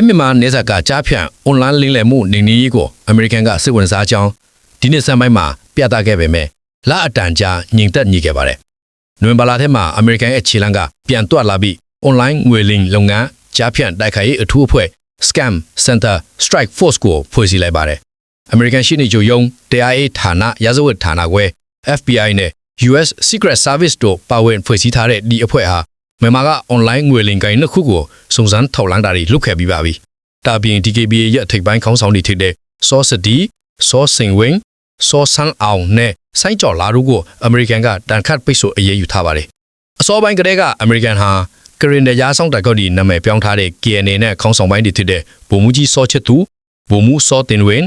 င်းမြန်မာနေဆက်ကကြားဖြန့်အွန်လိုင်းလင်းလည်မှုနေနေရေးကိုအမေရိကန်ကစိတ်ဝင်စားကြောင်းဒီနှစ်ဆန်းပိုင်းမှာပြသခဲ့ပေမဲ့လအတန်ကြာညင်သက်ညိခဲ့ပါတယ်။နိုဝင်ဘာလထဲမှာအမေရိကန်ရဲ့ခြေလှမ်းကပြန်တွက်လာပြီးအွန်လိုင်းငွေလိမ်လုပ်ငန်းကြားဖြန့်တိုက်ခိုက်ရေးအထူးအဖွဲ့ Scam Center Strike Force ကိုဖွဲ့စည်းလိုက်ပါတယ်။ American ရှိနေချုပ်ယုံတရားရေးဌာနရာဇဝတ်ဌာနခွဲ FBI နဲ့ US Secret Service တို့ပါဝင်ဖွဲ့စည်းထားတဲ့ဒီအဖွဲ့ဟာမြန်မာကအွန်လိုင်းငွေလိမ်ကိုင်နှစ်ခုကို စုံစမ်းထောက်လှမ်းတာတွေလုပ်ခဲ့ပြီးပါပြီ။တာပြင် DKBA ရဲ့အထိပ်ပိုင်းခေါင်းဆောင်တွေဖြစ်တဲ့စောစတီစောစင်ဝင်းစောဆန်းအောင်နဲ့ဆိုင်းကျော်လာတို့ကိုအမေရိကန်ကတန်ခတ်ပိတ်ဆို့အရေးယူထားပါတယ်။အစောပိုင်းကတည်းကအမေရိကန်ဟာကရင်ဒရာဆောင်တိုက်ကောက်ဒီနာမည်ပြောင်းထားတဲ့ KNA နဲ့ခေါင်းဆောင်ပိုင်းတွေဖြစ်တဲ့ဗိုလ်မှူးကြီးစောချစ်သူဗိုလ်မှူးစောတင်ဝင်း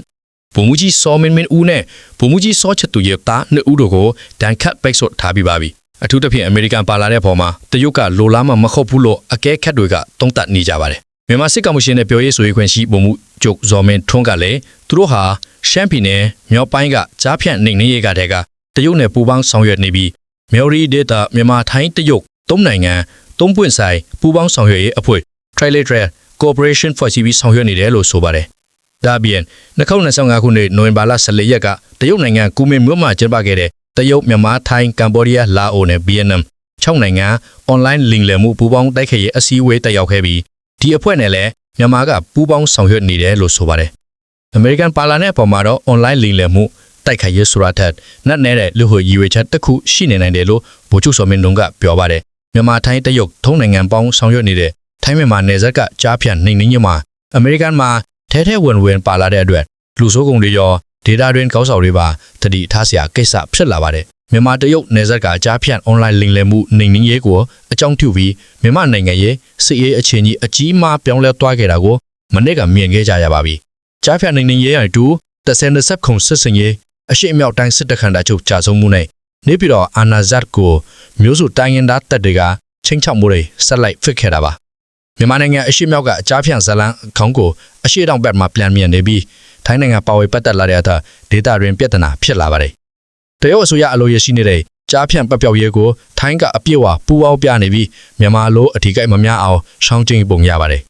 ဗိုလ်မှူးကြီးစောမင်းမင်းဦးနဲ့ဗိုလ်မှူးကြီးစောချစ်သူရဲ့တားနှစ်ဦးတို့ကိုဒန်ခတ်ပိတ်ဆို့ထားပြီးပါပြီ အထူးသဖြင့်အမေရိကန်ပါလာတဲ့ပေါ်မှာတရုတ်ကလိုလားမှမဟုတ်ဘူးလို့အကဲခတ်တွေကတုံ့တက်နေကြပါတယ်မြန်မာစစ်ကောင်ရှင်နဲ့ပြောရေးဆိုရေးခွင့်ရှိဗိုလ်မှူးချုပ်ဇော်မင်းထွန်းကလည်းသူတို့ဟာရှမ်းပြည်နယ်မြောက်ပိုင်းကကြားဖြန့်နေနေရေးကတဲ့ကတရုတ်နဲ့ပူးပေါင်းဆောင်ရွက်နေပြီးမြော်ရီဒေတာမြန်မာထိုင်းတရုတ်သုံးနိုင်ငံသုံးပွင့်ဆိုင်ပူးပေါင်းဆောင်ရွက်ရေးအဖွဲ့ Trilateral Cooperation for CB ဆောင်ရွက်နေတယ်လို့ဆိုပါတယ်။ဒါ့အပြင်2025ခုနှစ်နိုဝင်ဘာလ14ရက်ကတရုတ်နိုင်ငံကူမင်မြို့မှာကျင်းပခဲ့တဲ့ တရုတ်မြန်မာထိုင်းကမ်ဘောဒီးယားလာအိုနဲ့ဗီယက်နမ်6နိုင်ငံအွန်လိုင်းလင်လည်မှုပူးပေါင်းတိုက်ခိုက်ရေးအစည်းအဝေးတက်ရောက်ခဲ့ပြီးဒီအဖွဲ့နဲ့လည်းမြန်မာကပူးပေါင်းဆောင်ရွက်နေတယ်လို့ဆိုပါတယ်။ American ပါလာတဲ့အပေါ်မှာတော့ online လင်လည်မှုတိုက်ခိုက်ရေးဆိုတာထက်နက်နဲတဲ့လူဟိုရည်ရွယ်ချက်တစ်ခုရှိနေနိုင်တယ်လို့ဗိုလ်ချုပ်စောမင်းလုံးကပြောပါတယ်။မြန်မာထိုင်းတရုတ်ထုံးနိုင်ငံပေါင်းဆောင်ရွက်နေတဲ့ထိုင်းမြန်မာနယ်စပ်ကကြားဖြန့်နှိမ်နှင်းရေးမှာအမေရိကန်မှာထဲထဲဝင်ဝင်ပါလာတဲ့အတွက်လူဆိုးကုန်တွေရော ဒေတာတွင်ကောက်ဆောင်တွေပါတတိထားစရာကိစ္စဖြစ်လာပါတယ်မြန်မာတရုတ်နယ်စပ်ကအကြားဖြန့် online လိမ်လည်မှုနှိမ်နင်းရေးကိုအကြောင်းပြုပြီးမြန်မာနိုင်ငံရဲ့စစ်ရေးအခြေအနေအကြီးအမားပြောင်းလဲသွားခဲ့တာကိုမနေ့ကမြင်ခဲ့ကြရပါပြီ။ကြားဖြန့်နှိမ်နင်းရေးရတူတဆန်တဆက်ခုံစစ်စင်ရေးအရှိအမြောက်တိုင်းစစ်တခန္ဓာချုပ်ကြာဆုံးမှုနဲ့နေပြည်တော်အာနာဇတ်ကိုမျိုးစုတိုင်းရင်းသားတပ်တွေကချင်းချောက်မှုတွေဆက်လိုက်ဖစ်ခဲ့တာပါ။မြန်မာနိုင်ငံအရှိအမြောက်ကအကြားဖြန့်ဇလံခေါင်းကိုအရှိတောင်ဘက်မှာပြန်မြင်နေပြီး ထိုင်းနိုင်ငံပါဝေပတ်သက်လာတဲ့အခါဒေတာတွင်ပြဿနာဖြစ်လာပါတယ်။တရုတ်အစိုးရအလို့ရရှိနေတဲ့ကြားဖြန့်ပတ်ပြောက်ရေးကိုထိုင်းကအပြည့်အဝပူးပေါင်းပြနေပြီးမြန်မာလိုအထီးကိုက်မများအောင်ရှောင်းကျင်းပုံရပါတယ်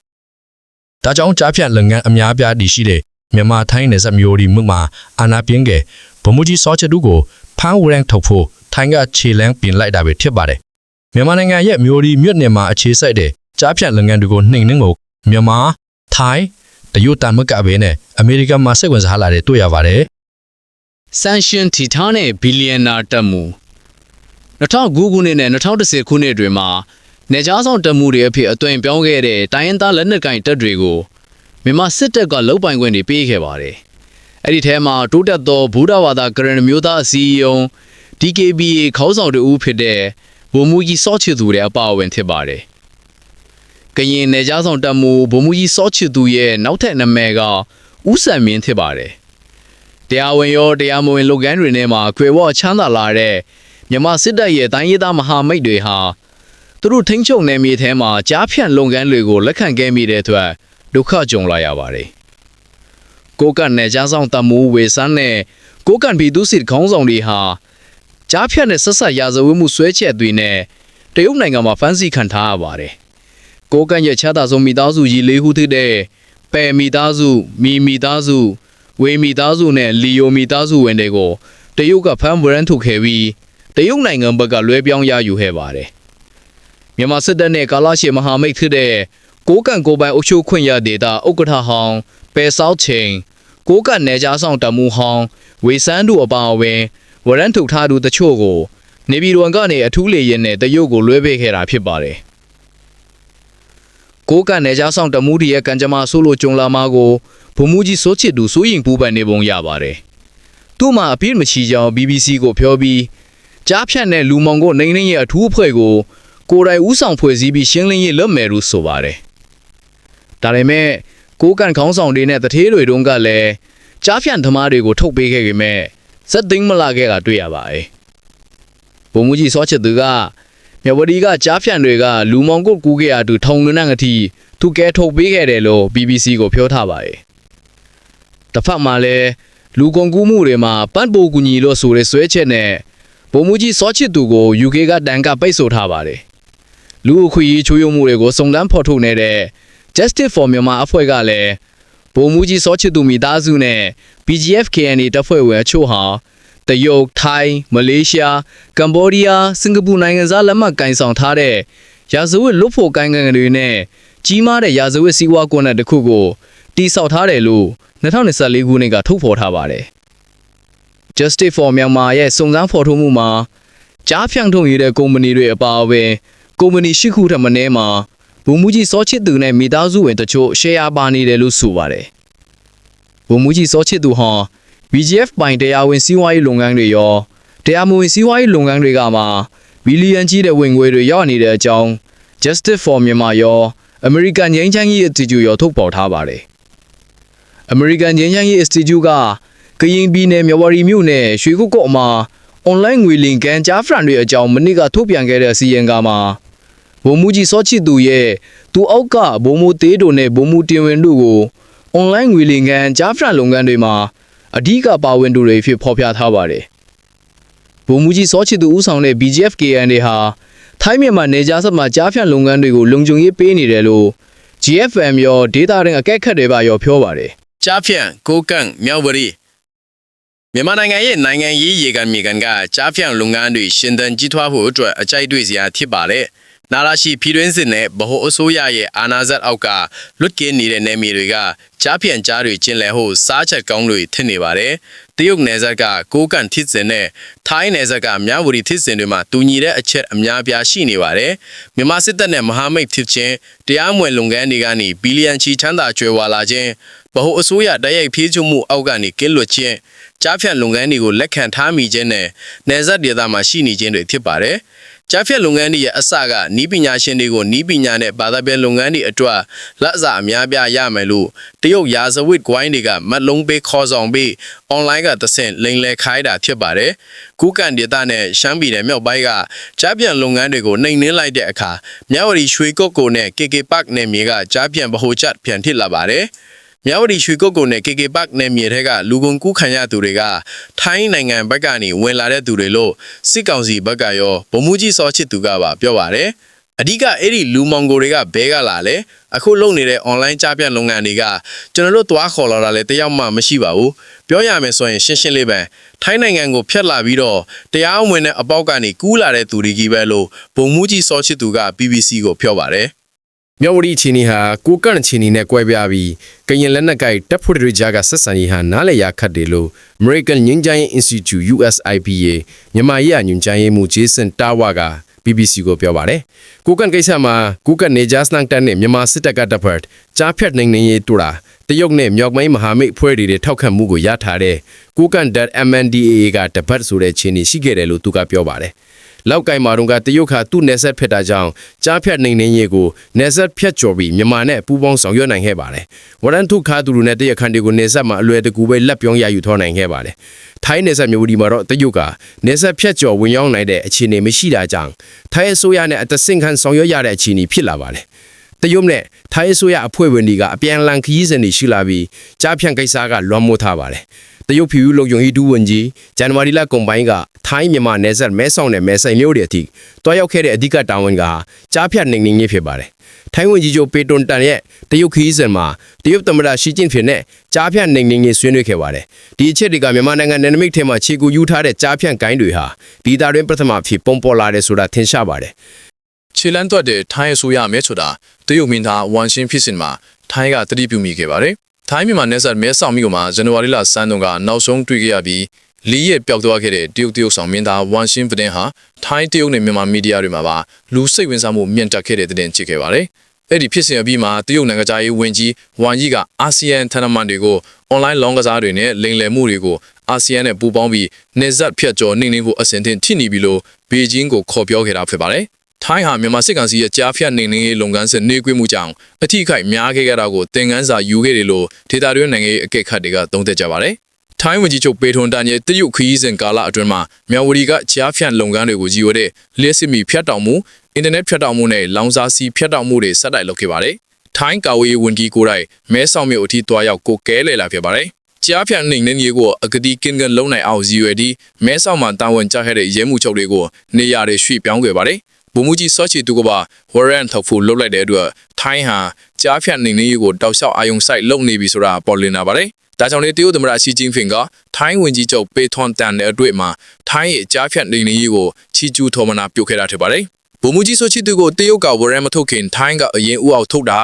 ။ဒါကြောင့်ကြားဖြန့်လုပ်ငန်းအများပြားတည်ရှိတဲ့မြန်မာထိုင်းနယ်စပ်မျိုးဒီမှုမှာအာနာပြင်းကဗမှုကြီးစောချက်တူကိုဖမ်းဝရန်ထုတ်ဖို့ထိုင်းကခြေလန်းပြင်လိုက်တာပဲဖြစ်ပါတယ်။မြန်မာနိုင်ငံရဲ့မျိုးဒီမြွတ်နယ်မှာအခြေစိုက်တဲ့ကြားဖြန့်လုပ်ငန်းတွေကိုနှိမ်နှင်းကိုမြန်မာထိုင်း တရုတ်တန်မကပဲနဲ့အမေရိကန်မှာစိတ်ဝင်စားလာတဲ့တွေ့ရပါတယ်ဆန်ရှင်ထီထားတဲ့ဘီလီယံနာတက်မှု2009ခုနှစ်နဲ့2010ခုနှစ်တွေမှာနေကြားဆောင်တက်မှုတွေအဖြစ်အသွင်ပြောင်းခဲ့တဲ့တိုင်းရင်းသားလက်နက်ကင်တပ်တွေကိုမြန်မာစစ်တပ်ကလုတ်ပိုင်ခွင့်တွေပေးခဲ့ပါတယ်။အဲ့ဒီထဲမှာတိုးတက်သောဗုဒ္ဓဘာသာကရဏမျိုးသားအစည်းအရုံး DKBA ခေါင်းဆောင်တူဦးဖြစ်တဲ့ဗိုလ်မှူးကြီးစောချစ်သူတွေအပါအဝင်ဖြစ်ပါတယ်။ ကရင်နေကြားဆောင်တက်မှုဗိုလ်မှူးကြီးစောချစ်သူရဲ့နောက်ထပ်နာမည်ကဦးစံမင်းဖြစ်ပါတယ်။တရားဝင်ရောတရားမဝင်လုပ်ငန်းတွေနဲ့မှာခွေဝေါ်ချမ်းသာလာတဲ့မြန်မာစစ်တပ်ရဲ့တိုင်းရေးသားမဟာမိတ်တွေဟာသူတို့ထိန်းချုပ်နယ်မြေထဲမှာကြားဖြန့်လုပ်ငန်းတွေကိုလက်ခံခဲ့မိတဲ့အတွက်ဒုက္ခကြုံလာရပါတယ်။ကိုကန့်နယ်ကြားဆောင်တမှုဝေဆန်းနဲ့ကိုကန့်ပြည်သူစစ်ခေါင်းဆောင်တွေဟာကြားဖြန့်တဲ့ဆက်ဆက်ရာဇဝတ်မှုဆွဲချက်တွေနဲ့တရုတ်နိုင်ငံမှာဖမ်းဆီးခံထားရပါတယ်။ ကိုကန့်ရဲ့ချမ်းသာဆုံးမိသားစုကြီးလေးခုထစ်တဲ့ပယ်မိသားစုမီမိသားစုဝေမီသားစုနဲ့လီယိုမီသားစုဝင်တွေကိုတရုတ်ကဖမ်းဝရမ်းထုတ်ခဲ့ပြီးတရုတ်နိုင်ငံဘက်ကလွဲပြောင်းရယူခဲ့ပါတယ်။မြန်မာစစ်တပ်နဲ့ကာလရှေမဟာမိတ်ဖြစ်တဲ့ကိုကန့်ကိုပိုင်အုပ်ချုပ်ခွင့်ရဒေတာဥက္ကဋ္ဌဟောင်းပယ်ဆောက်ချိန်ကိုကန့်နယ်ကြားဆောင်တမှုဟောင်းဝေစန်းတို့အပါအဝင်ဝရမ်းထုတ်ထားသူတချို့ကိုနေပြည်တော်ကနေအထူးလေရင်နဲ့တရုတ်ကိုလွှဲပေးခဲ့တာဖြစ်ပါတယ်။ ကိုကန့်နယ်ကြားဆောင်တမှုဒီရဲ့ကံကြမ္မာဆိုးလို့ကြုံလာမှာကိုဗိုလ်မှူးကြီးစိုးချစ်သူစိုးရင်ပူပန်နေပုံရပါတယ်။သူ့မှာအပြည့်မရှိကြောင်း BBC ကိုပြောပြီးကြားဖြတ်တဲ့လူမောင်ကိုနေနေရဲ့အထူးအဖွဲ့ကိုကိုယ်တိုင်ဥဆောင်ဖွဲ့စည်းပြီးရှင်းလင်းရေးလုပ်မယ်လို့ဆိုပါတယ်။ဒါပေမဲ့ကိုးကန်ခေါင်းဆောင်တွေနဲ့တထေးတွေတုန်းကလည်းကြားဖြန့်သမားတွေကိုထုတ်ပေးခဲ့ပေမဲ့စက်သိမ်းမလာခဲ့တာတွေ့ရပါတယ်။ဗိုလ်မှူးကြီးစောချစ်သူက မြဝတီကကြားဖြန့်တွေကလူမောင်ကိုကူခဲ့ရတူထုံလွန်းတဲ့အထိသူကဲထုတ်ပေးခဲ့တယ်လို့ BBC ကိုပြောထားပါတယ်။တစ်ဖက်မှာလည်းလူကုန်ကူးမှုတွေမှာပန့်ပိုကူညီလို့ဆိုတဲ့ဆွဲချက်နဲ့ဗိုလ်မှူးကြီးစောချစ်သူကို UK ကတန်ကပိတ်ဆို့ထားပါတယ်။လူအခွင့်အရေးချိုးယုံမှုတွေကိုစုံစမ်းဖော်ထုတ်နေတဲ့ Justice for Myanmar အဖွဲ့ကလည်းဗိုလ်မှူးကြီးစောချစ်သူမိသားစုနဲ့ PGF KNA တပ်ဖွဲ့ဝင်အချို့ဟာ တရုတ်၊ထိုင်း၊မလေးရှား၊ကမ္ဘောဒီးယား၊စင်ကာပူနိုင်ငံသားလက်မှတ်ကင်ဆောင်ထားတဲ့ရာဇဝတ်လွတ်ဖို့ကိုင်းကန်တွေနဲ့ကြီးမားတဲ့ရာဇဝတ်စည်းဝါးကွန်းတဲ့တစ်ခုကိုတိစောက်ထားတယ်လို့2024ခုနှစ်ကထုတ်ဖော်ထားပါတယ်။ Justice for Myanmar ရဲ့စုံစမ်းဖော်ထုတ်မှုမှာကြားဖြန့်ထုတ်ရတဲ့ကုမ္ပဏီတွေအပါအဝင်ကုမ္ပဏီရှိခုထက်မနည်းမှာဘုံမူကြီးစောချစ်သူနဲ့မိသားစုဝင်တချို့ရှယ်ယာပါနေတယ်လို့ဆိုပါတယ်။ဘုံမူကြီးစောချစ်သူဟာ BGF ပိုင်တရားဝင်စီးပွားရေးလုပ်ငန်းတွေရောတရားမဝင်စီးပွားရေးလုပ်ငန်းတွေကမှဘီလီယံကြီးတဲ့ဝင်ငွေတွေရောက်နေတဲ့အကြောင်း Justice for Myanmar ရော American ငြိမ်းချမ်းရေး Institute ရောထုတ်ဖော်ထားပါတယ်။ American ငြိမ်းချမ်းရေး Institute ကကရင်ပြည်နယ်မြဝတီမြို့နယ်ရွှေကုတ်ကော့မှာ online ငွေလင်ကန်ကြားဖရန်တွေအကြောင်းမနေ့ကထုတ်ပြန်ခဲ့တဲ့စီရင်ကာမှာဘုံမူကြီးစောချစ်သူရဲ့သူအောက်ကဘုံမူသေးတို့နဲ့ဘုံမူတင်ဝင်တို့ကို online ငွေလင်ကန်ကြားဖရန်လုပ်ငန်းတွေမှာ အဓိကပါဝင်သူတွေဖြစ်ဖော်ပြထားပါတယ်။ဘုံမူကြီးစောချစ်သူဦးဆောင်တဲ့ BGF KNA ဟာထိုင်းမြန်မာနယ်ခြားဆက်မှာကြားဖြန့်လုပ်ငန်းတွေကိုလုံခြုံရေးပေးနေတယ်လို့ GFM ရောဒေတာရင်အကဲခတ်တွေပါရောပြောပါတယ်။ကြားဖြန့်ကိုကန့်မြောက်ဝရီမြန်မာနိုင်ငံရဲ့နိုင်ငံရေးရေကန်မြေကန်ကကြားဖြန့်လုပ်ငန်းတွေရှင်သန်ကြီးထွားဖို့အတွက်အကြိုက်တွေ့စရာဖြစ်ပါတယ်။ နာလာရှိပြည်တွင်းစစ်နဲ့ဗဟိုအစိုးရရဲ့အာဏာစက်အောက်ကလွတ်ကင်းနေတဲ့နယ်မြေတွေကကြားဖြန့်ကြားတွေကျင်းလည်ဖို့စားချက်ကောင်းတွေထင်နေပါတယ်။တရုတ်နယ်စပ်ကကိုကန့်ထစ်စင်နဲ့ထိုင်းနယ်စပ်ကမြဝတီထစ်စင်တွေမှာတူညီတဲ့အချက်အများပြားရှိနေပါတယ်။မြန်မာစစ်တပ်နဲ့မဟာမိတ်ဖြစ်ခြင်းတရားမဝင်လုပ်ငန်းတွေကနေဘီလီယံချီချမ်းသာကျွယ်ဝလာခြင်းဗဟိုအစိုးရတိုက်ရိုက်ဖေးချုံမှုအောက်ကနေကင်းလွတ်ခြင်းကြားဖြတ်လုပ်ငန်းတွေကိုလက်ခံထားမိခြင်းနဲ့နယ်စပ်ဒေသမှာရှိနေခြင်းတွေဖြစ်ပါတယ်။ ကြားဖြတ်လုပ်ငန်းတွေရဲ့အစကနီးပညာရှင်တွေကိုနီးပညာနဲ့ဘာသာပြန်လုပ်ငန်းတွေအတွက်လက်အစအများပြားရမယ်လို့တရုတ်ရာဇဝတ်ဂိုင်းတွေကမတ်လုံးပေးခေါ်ဆောင်ပြီးအွန်လိုင်းကသဆင့်လိန်လဲခိုင်းတာဖြစ်ပါတယ်။ကူကန်ဒေသနဲ့ရှမ်းပြည်နယ်မြောက်ပိုင်းကကြားပြန်လုပ်ငန်းတွေကိုနှိမ်နှင်းလိုက်တဲ့အခါမြဝတီရွှေကုတ်ကိုနဲ့ KK Park နယ်မြေကကြားပြန်ဗဟိုချက်ပြန်ဖြစ်လာပါတယ်။ မြဝတီရွှေကုတ်ကုန်းနဲ့ KK Park နယ်မြေထဲကလူကုန်ကူးခံရသူတွေကထိုင်းနိုင်ငံဘက်ကနေဝင်လာတဲ့သူတွေလို့စစ်ကောင်စီဘက်ကရောဗမှုကြီးစောချစ်သူကပါပြောပါတယ်အဓိကအဲ့ဒီလူမောင်ကိုတွေကဘဲကလာလဲအခုလုပ်နေတဲ့ online ကြားပြန့်လုပ်ငန်းတွေကကျွန်တော်တို့သွားခေါ်လာတာလဲတယောက်မှမရှိပါဘူးပြောရမယ်ဆိုရင်ရှင်းရှင်းလေးပဲထိုင်းနိုင်ငံကိုဖျက်လာပြီးတော့တရားဝင်တဲ့အပေါက်ကနေကူးလာတဲ့သူတွေကြီးပဲလို့ဗုံမှုကြီးစောချစ်သူက BBC ကိုပြောပါတယ် မြောက်ဝတီချီနီဟာကိုကန့်ချီနီနဲ့ကွဲပြားပြီးကရင်လက်နက်ကိုက်တပ်ဖွဲ့တွေကြားကဆက်ဆံရေးဟာနားလည်ရခတ်တယ်လို့ American ငင်းချိုင်း Institute USIPA မြန်မာရေးညွန်ချိုင်းရေးမှူး Jason Tawa က BBC ကိုပြောပါတယ်။ကိုကန့်ကိစ္စမှာကိုကန့်နေဂျာစနန်တန်နဲ့မြန်မာစစ်တပ်ကတပ်ဖွဲ့ကြားဖြတ်နိုင်နေရေးတူတာတရုတ်နဲ့မြောက်ပိုင်းမဟာမိတ်ဖွဲ့တွေထောက်ခံမှုကိုရထားတဲ့ကိုကန့် .MNDAA ကတပတ်ဆိုတဲ့ချင်းနေရှိခဲ့တယ်လို့သူကပြောပါတယ်။ လောက်ကင်မာတုံကတရုတ်ခါသူ့နယ်ဆက်ဖက်တာကြောင့်ကြားဖြတ်နိုင်နေရေးကိုနယ်ဆက်ဖြတ်ကျော်ပြီးမြန်မာနဲ့ပူးပေါင်းဆောင်ရွက်နိုင်ခဲ့ပါတယ်။ဝရန်ထုခါသူလူနဲ့တရခန်တွေကိုနယ်ဆက်မှာအလွယ်တကူပဲလက်ပြောင်းရယူထောနိုင်ခဲ့ပါတယ်။ထိုင်းနယ်ဆက်မျိုးဒီမှာတော့တရုတ်ကနယ်ဆက်ဖြတ်ကျော်ဝင်ရောက်နိုင်တဲ့အခြေအနေမရှိတာကြောင့်ထိုင်းအစိုးရနဲ့အတဆင့်ခံဆောင်ရွက်ရတဲ့အခြေအနေဖြစ်လာပါတယ်။တရုတ်နဲ့ထိုင်းအစိုးရအဖွဲ့ဝင်တွေကအပြန်အလှန်ခရီးစဉ်တွေရှိလာပြီးကြားဖြန့်ကိစ္စကလွှမ်းမိုးထားပါတယ်။ တရုတ်ဖြူလုံယုံဟီဒူဝန်ကြီးဇန်နဝါရီလကုန်ပိုင်းကထိုင်းမြန်မာနယ်စပ်မဲဆောက်နဲ့မဲဆိုင်မြို့တွေအထိတွားရောက်ခဲ့တဲ့အဓိကတာဝန်ကကြားဖြတ်နေနေရေးဖြစ်ပါတယ်။ထိုင်းဝန်ကြီးချုပ်ပေတွန်တန်ရဲ့တရုတ်ခရီးစဉ်မှာတရုတ်သမ္မတရှီကျင့်ဖျင်နဲ့ကြားဖြတ်နေနေရေးဆွေးနွေးခဲ့ပါတယ်။ဒီအချက်တွေကမြန်မာနိုင်ငံနယ်နိမိတ်ထဲမှာခြေကူယူထားတဲ့ကြားဖြတ်ဂိုင်းတွေဟာဒီသားတွင်ပထမဖြစ်ပုံပေါ်လာတယ်ဆိုတာထင်ရှားပါတယ်ခြေလန်းတွက်တဲ့ထိုင်းအစိုးရမဲဆိုတာတရုတ်မင်းသားဝမ်ရှင်းဖြစ်စဉ်မှာထိုင်းကတတိပြုမိခဲ့ပါတယ်။ ထိုင်းမြန်မာနယ်စပ်မဲဆောက်မြို့မှာဇန်နဝါရီလစမ်းတုန်းကနောက်ဆုံးတွေ့ခဲ့ရပြီးလီရဲ့ပျောက်သွားခဲ့တဲ့တရုတ်တရုတ်ဆောင်မင်းသားဝမ်ရှင်းပဒင်ဟာထိုင်းတရုတ်နဲ့မြန်မာမီဒီယာတွေမှာပါလူစိတ်ဝင်စားမှုမြင့်တက်ခဲ့တဲ့တဲ့တင်ချစ်ခဲ့ပါတယ်။အဲ့ဒီဖြစ်စဉ်အပြီးမှာတရုတ်နိုင်ငံသားရေးဝန်ကြီးဝမ်ယီကအာဆီယံထဏမန်တွေကိုအွန်လိုင်းလောင်းကစားတွေနဲ့လိမ်လည်မှုတွေကိုအာဆီယံနဲ့ပူးပေါင်းပြီးနေဇက်ဖြတ်ကျော်နှိမ့်နှင်းဖို့အစဉ်သင့်ထိနေပြီလို့ဘေကျင်းကိုခေါ်ပြောခဲ့တာဖြစ်ပါတယ်။ ထိုင်းဟာမြန်မာစစ်ကောင်စီရဲ့ကြားဖြတ်နေနေရေးလုပ်ငန်းစဉ်နှေးကွေးမှုကြောင့်အထိအခိုက်များခဲ့ကြတာကိုသင်ခန်းစာယူခဲ့တယ်လို့ဒေတာတွင်းနိုင်ငံရေးအကဲခတ်တွေကသုံးသပ်ကြပါတယ်။ထိုင်းဝန်ကြီးချုပ်ပေထွန်တန်ရဲ့တရုတ်ခရီးစဉ်ကာလအတွင်းမှာမြန်မာဝတီကကြားဖြတ်လုပ်ငန်းတွေကိုကြီးဝတဲ့လျှက်စစ်မီဖြတ်တောက်မှုအင်တာနက်ဖြတ်တောက်မှုနဲ့လောင်စာဆီဖြတ်တောက်မှုတွေဆက်တိုက်လုပ်ခဲ့ပါတယ်။ထိုင်းကာဝေးဝန်ကြီးကိုယ်တိုင်မဲဆောက်မြို့အထိတွားရောက်ကိုကဲလဲလာဖြစ်ပါတယ်။ကြားဖြတ်နေနေရေးကိုအကတိကင်းကင်းလုံနိုင်အောင်ရည်ရွယ်ပြီးမဲဆောက်မှာတာဝန်ကျခဲ့တဲ့ရဲမှုချုပ်တွေကိုနေရာတွေရွှေ့ပြောင်းခဲ့ပါတယ်။ ဗိုလ်မှူးကြီးစောချီတူကပါဝရန်ထောက်ဖို့လှုပ်လိုက်တဲ့အတွက်ထိုင်းဟာကြားဖြတ်နေနေရေးကိုတောက်လျှောက်အာယုံစိုက်လုပ်နေပြီဆိုတာပေါ်လွင်လာပါတယ်။ဒါကြောင့်လေတရုတ်သမ္မတရှီကျင်းဖင်ကထိုင်းဝန်ကြီးချုပ်ပေထွန်တန်ရဲ့အတွေ့အမှာထိုင်းရဲ့ကြားဖြတ်နေနေရေးကိုချီကျူးထော်မနာပြုတ်ခဲ့တာဖြစ်ပါတယ်။ဗိုလ်မှူးကြီးဆိုချစ်သူကိုတရုတ်ကဝရမ်းမထုတ်ခင်ထိုင်းကအရင်ဥအောင်ထုတ်တာ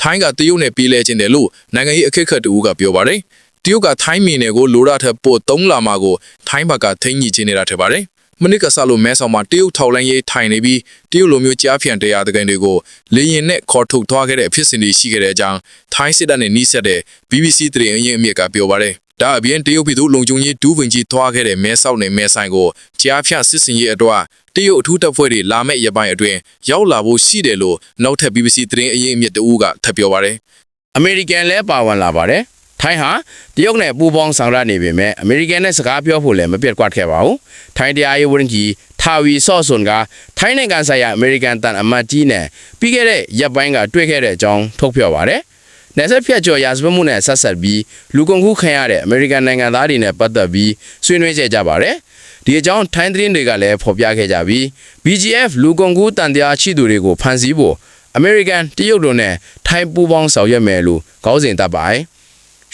ထိုင်းကတရုတ်နဲ့ပြေးလဲခြင်းတယ်လို့နိုင်ငံရေးအခက်အခဲတူကပြောပါတယ်။တရုတ်ကထိုင်းမင်းတွေကိုလိုရထက်ပို့သုံးလာမှာကိုထိုင်းဘက်ကထိန်းညှိခြင်းနေတာထင်ပါတယ်။ မနစ်ကဆလို့မဲဆောင်မှာတရုတ်ထောက်လိုင်းရေးထိုင်နေပြီးတရုတ်လိုမျိုးကြားဖြန့်တရားတကင်တွေကိုလေရင်နဲ့ခေါ်ထုတ်သွားခဲ့တဲ့အဖြစ်စဉ်တွေရှိခဲ့တဲ့အကြောင်းထိုင်းစစ်တပ်နဲ့နှီးဆက်တဲ့ BBC သတင်းအရင်းအမြစ်ကပြောပါတယ်။ဒါအပြင်တရုတ်ပြည်သူလုံခြုံရေးဒူးဝင်ကြီးသွားခဲ့တဲ့မဲဆောက်နဲ့မဲဆိုင်ကိုကြားဖြန့်စစ်စင်ရေးအတွက်တရုတ်အထူးတပ်ဖွဲ့တွေလာမဲ့ရပိုင်းအတွင်းရောက်လာဖို့ရှိတယ်လို့နောက်ထပ် BBC သတင်းအရင်းအမြစ်တအူးကထပ်ပြောပါတယ်။အမေရိကန်လည်းပါဝင်လာပါတယ် ထိုင်းဟာတရုတ်နဲ့ပူးပေါင်းဆောင်ရွက်နေပေမဲ့အမေရိကန်နဲ့စကားပြောဖို့လည်းမပြတ်ကွက်ခဲ့ပါဘူးထိုင်းတရားရေးဝန်ကြီးထာဝီဆော့ဆွန်ကထိုင်းနိုင်ငံဆိုင်ရာအမေရိကန်တန်အမတ်ကြီးနဲ့ပြီးခဲ့တဲ့ရက်ပိုင်းကတွေ့ခဲ့တဲ့အကြောင်းထုတ်ပြောပါတယ်နယ်စပ်ဖြတ်ကျော်ရာဇဝတ်မှုနဲ့ဆက်ဆက်ပြီးလူကုန်ကူးခံရတဲ့အမေရိကန်နိုင်ငံသားတွေနဲ့ပတ်သက်ပြီးဆွေးနွေးကြကြပါတယ်ဒီအကြောင်းထိုင်းသတင်းတွေကလည်းဖော်ပြခဲ့ကြပြီး BGF လူကုန်ကူးတန်တရားရှိသူတွေကိုဖမ်းဆီးဖို့အမေရိကန်တရုတ်တို့နဲ့ထိုင်းပူးပေါင်းဆောင်ရွက်မယ်လို့ခေါင်းစဉ်တပ်ပါတယ်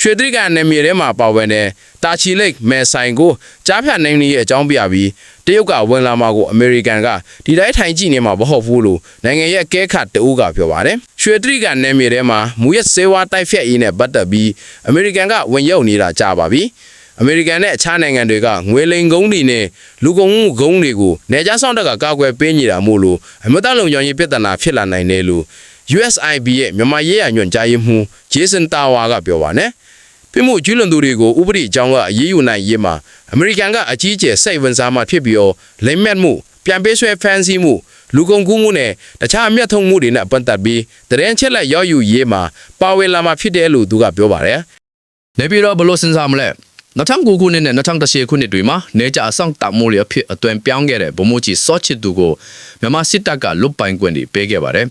ရွှေတရိကန်နယ်မြေထဲမှာပါဝင်တဲ့တာချီလိတ်မဲဆိုင်ကိုကြားဖြတ်နိုင်နေရဲ့အကြောင်းပြပြီးတရုတ်ကဝင်လာမှာကိုအမေရိကန်ကဒီတိုင်းထိုင်ကြည့်နေမှာမဟုတ်ဘူးလို့နိုင်ငံရဲ့ကဲခတ်တအူးကပြောပါတယ်ရွှေတရိကန်နယ်မြေထဲမှာမူရက်စေဝါတိုက်ဖျက်ရေးနဲ့ပတ်သက်ပြီးအမေရိကန်ကဝင်ရောက်နေတာကြားပါပြီအမေရိကန်နဲ့အခြားနိုင်ငံတွေကငွေလိမ်ကုန်းတွေနဲ့လူကုန်မှုကုန်းတွေကိုနေကြားဆောင်တက်ကကာကွယ်ပေးနေတာမို့လို့အမတလုံကြောင်ရေးပြဿနာဖြစ်လာနိုင်တယ်လို့ USIB ရဲ့မြန်မာရေးရညွှန်ကြားရေးမှူး ဂျေဆန်တာဝါကပြောပါနဲ့ပြမှုကျူးလွန်သူတွေကိုဥပဒေအကြောင်းကအရေးယူနိုင်ရေးမှာအမေရိကန်ကအကြီးအကျယ်စိတ်ဝင်စားမှဖြစ်ပြီးတော့လိမ့်မက်မှုပြန်ပေးဆွဲဖန်ဆီးမှုလူကုန်ကူးမှုနဲ့တခြားအမျက်ထုံမှုတွေနဲ့ပတ်သက်ပြီးတရင်ချက်လက်ရောက်ယူရေးမှာပါဝင်လာမှာဖြစ်တယ်လို့သူကပြောပါတယ်နေပြည်တော်ဘလို့စဉ်းစားမလဲ 2009ခုနှစ်နဲ့2010ခုနှစ်တွေမှာနေကြအဆောင်တပ်မိုးလျအဖြစ်အသွင်ပြောင်းခဲ့တဲ့ဗမိုးကြီးစောချစ်သူကိုမြန်မာစစ်တပ်ကလွတ်ပိုင်ခွင့်တွေပေးခဲ့ပါတယ်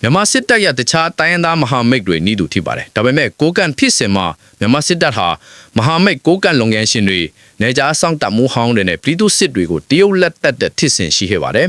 မြန်မာစစ်တပ်ရဲ့တခြားတိုင်းရင်းသားမဟာမိတ်တွေနီးတူထိပါတယ်ဒါပေမဲ့ကိုကန်ဖြစ်စင်မှာမြန်မာစစ်တပ်ဟာမဟာမိတ်ကိုကန်လုံငန်းရှင်တွေနေကြအဆောင်တပ်မိုးဟောင်းတွေနဲ့ပြည်သူစစ်တွေကိုတရုတ်လက်တက်တဲ့ဖြစ်စဉ်ရှိခဲ့ပါတယ်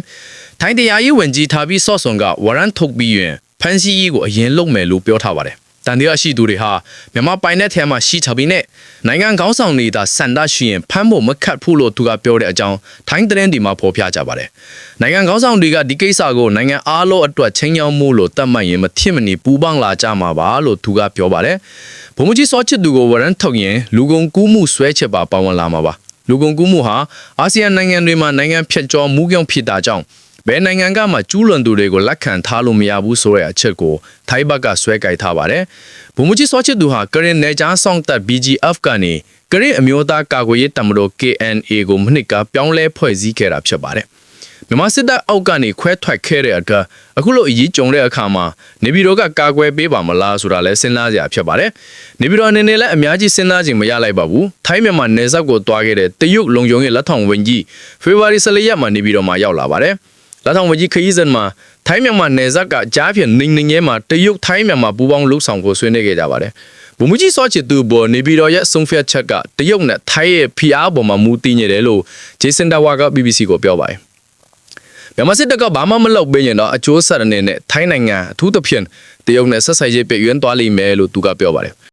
ထိုင်းတရားရေးဝန်ကြီးထားပြီးစော့ဆွန်ကဝရန်ထုတ်ပြီးရင်ဖန်စီရေးကိုအရင်လုပ်မယ်လို့ပြောထားပါတယ် တန်တရားရှိသူတွေဟာမြန်မာပိုင်တဲ့ထဲမှာရှိချပြီးနဲ့နိုင်ငံခေါင်းဆောင်နေတာစန္ဒရှိရင်ဖမ်းဖို့မခတ်ဘူးလို့သူကပြောတဲ့အကြောင်းထိုင်းသတင်းဒီမှာဖော်ပြကြပါတယ်။နိုင်ငံခေါင်းဆောင်တွေကဒီကိစ္စကိုနိုင်ငံအားလုံးအတွက်ချင်းချောင်းမှုလို့သတ်မှတ်ရင်မဖြစ်မနေပူပေါင်းလာကြမှာပါလို့သူကပြောပါတယ်။ဗိုလ်မှူးကြီးစောချစ်သူကိုဝရန်ထုတ်ရင်လူကုန်ကူးမှုဆွဲချက်ပါပါဝင်လာမှာပါ။လူကုန်ကူးမှုဟာအာဆီယံနိုင်ငံတွေမှာနိုင်ငံဖြတ်ကျော်မှုကြောင့်ဖြစ်တာကြောင့် ဘယ်နိုင်ငံကမှကျူးလွန်သူတွေကိုလက်ခံထားလို့မရဘူးဆိုတဲ့အချက်ကိုထိုင်းဘက်ကဆွဲကြိုက်ထားပါတယ်။ဗိုလ်မှူးကြီးစောချစ်သူဟာကရင်နယ်ကြားဆောင်တပ် BGF ကနေကရင်အမျိုးသားကာကွယ်ရေးတပ်မတော် KNA ကိုမနှစ်ကပြောင်းလဲဖွဲ့စည်းခဲ့တာဖြစ်ပါတယ်။မြန်မာစစ်တပ်အောက်ကနေခွဲထွက်ခဲ့တဲ့အခါအခုလိုအရေးကြုံတဲ့အခါမှာနေပြည်တော်ကကာကွယ်ပေးပါမလားဆိုတာလဲစဉ်းစားစရာဖြစ်ပါတယ်။နေပြည်တော်အနေနဲ့လည်းအများကြီးစဉ်းစားခြင်းမရလိုက်ပါဘူး။ထိုင်းမြန်မာနယ်စပ်ကိုတွားခဲ့တဲ့တရုတ်လုံခြုံရေးလက်ထောင်ဝန်ကြီးဖေဖော်ဝါရီ14ရက်မှာနေပြည်တော်မှာရောက်လာပါတယ်။ လက်ထောင်ဝန်ကြီးခရီးစဉ်မှာထိုင်းမြန်မာနယ်စပ်ကကြားဖြင့်နေနေငယ်မှာတရုတ်ထိုင်းမြန်မာပူးပေါင်းလှုပ်ဆောင်ဖို့ဆွေးနွေးခဲ့ကြပါတယ်။ဗိုလ်မှူးကြီးစောချစ်သူပေါ်နေပြည်တော်ရဲ့ဆုံးဖြတ်ချက်ကတရုတ်နဲ့ထိုင်းရဲ့ဖိအားပေါ်မှာမူတည်နေတယ်လို့ဂျေစင်ဒါဝါက BBC ကိုပြောပါတယ်။မြန်မာစစ်တပ်ကဘာမှမလုပ်ပေးရင်တော့အကျိုးဆက်အနေနဲ့ထိုင်းနိုင်ငံအထူးသဖြင့်တရုတ်နဲ့ဆက်ဆံရေးပြည့်ရင်းသွားလိမ့်မယ်လို့သူကပြောပါတယ်။